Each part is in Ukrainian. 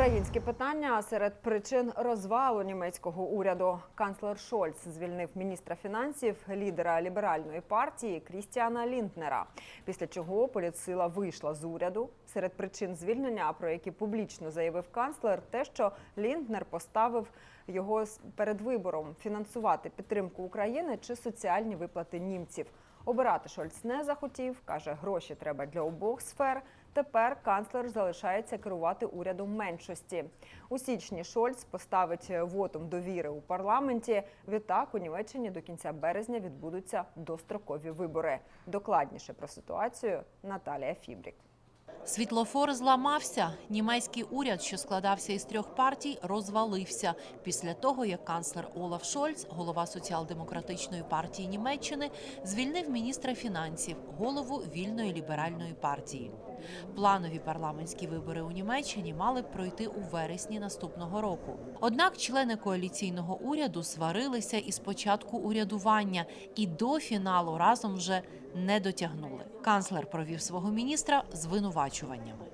Українське питання серед причин розвалу німецького уряду. Канцлер Шольц звільнив міністра фінансів, лідера ліберальної партії Крістіана Лінднера. Після чого політсила вийшла з уряду. Серед причин звільнення, про які публічно заявив канцлер, те, що Лінднер поставив його перед вибором фінансувати підтримку України чи соціальні виплати німців. Обирати Шольц не захотів, каже, гроші треба для обох сфер. Тепер канцлер залишається керувати урядом меншості. У січні Шольц поставить вотом довіри у парламенті. Відтак у Німеччині до кінця березня відбудуться дострокові вибори. Докладніше про ситуацію Наталія Фібрік. Світлофор зламався. Німецький уряд, що складався із трьох партій, розвалився після того, як канцлер Олаф Шольц, голова соціал-демократичної партії Німеччини, звільнив міністра фінансів, голову вільної ліберальної партії. Планові парламентські вибори у Німеччині мали б пройти у вересні наступного року. Однак члени коаліційного уряду сварилися із початку урядування і до фіналу разом вже не дотягнули. Канцлер провів свого міністра звинувачуваннями.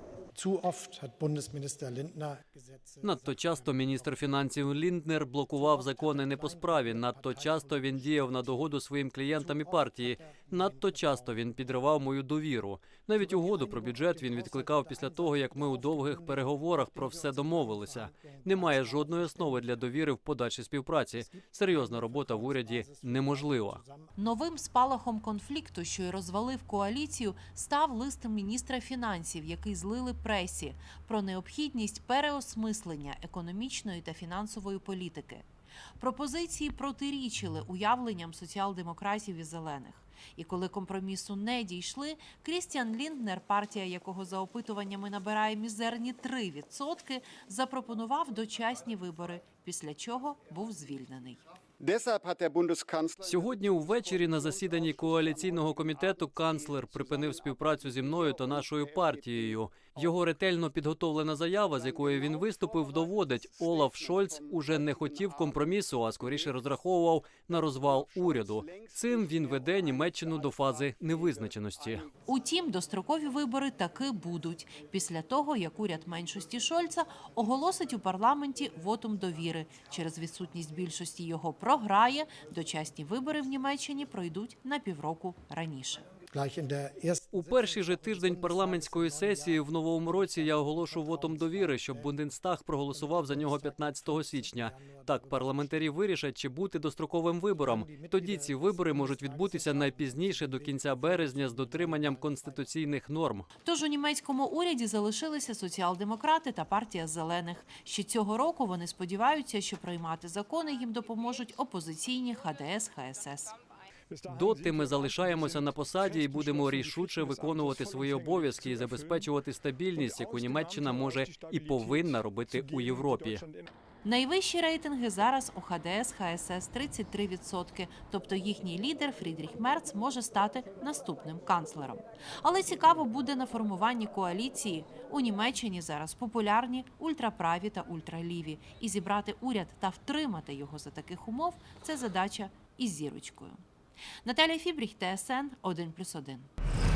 Надто часто міністр фінансів Лінднер блокував закони не по справі. Надто часто він діяв на догоду своїм клієнтам і партії. Надто часто він підривав мою довіру. Навіть угоду про бюджет він відкликав після того, як ми у довгих переговорах про все домовилися. Немає жодної основи для довіри в подальшій співпраці. Серйозна робота в уряді неможлива. Новим спалахом конфлікту, що й розвалив коаліцію, став лист міністра фінансів, який злили пресі про необхідність переосмислення економічної та фінансової політики. Пропозиції протирічили уявленням соціал-демократів і зелених. І коли компромісу не дійшли, Крістіан Лінднер, партія якого за опитуваннями набирає мізерні 3%, запропонував дочасні вибори, після чого був звільнений. Сьогодні увечері на засіданні коаліційного комітету канцлер припинив співпрацю зі мною та нашою партією. Його ретельно підготовлена заява, з якою він виступив, доводить Олаф Шольц уже не хотів компромісу, а скоріше розраховував на розвал уряду. Цим він веде Німеччину до фази невизначеності. Утім, дострокові вибори таки будуть після того, як уряд меншості Шольца оголосить у парламенті вотум довіри. Через відсутність більшості його програє. Дочасні вибори в Німеччині пройдуть на півроку раніше. У перший же тиждень парламентської сесії в новому році я оголошу вотом довіри, щоб Бундестаг проголосував за нього 15 січня. Так парламентарі вирішать, чи бути достроковим вибором. Тоді ці вибори можуть відбутися найпізніше до кінця березня з дотриманням конституційних норм. Тож у німецькому уряді залишилися соціал-демократи та партія зелених. Ще цього року вони сподіваються, що приймати закони їм допоможуть опозиційні ХДС ХСС. Доти ми залишаємося на посаді і будемо рішуче виконувати свої обов'язки і забезпечувати стабільність, яку Німеччина може і повинна робити у Європі. Найвищі рейтинги зараз у ХДС ХСС 33%, тобто їхній лідер Фрідріх Мерц може стати наступним канцлером. Але цікаво буде на формуванні коаліції. У Німеччині зараз популярні ультраправі та ультраліві. І зібрати уряд та втримати його за таких умов це задача із зірочкою. Наталія Фібріх, ТСН 1+,1.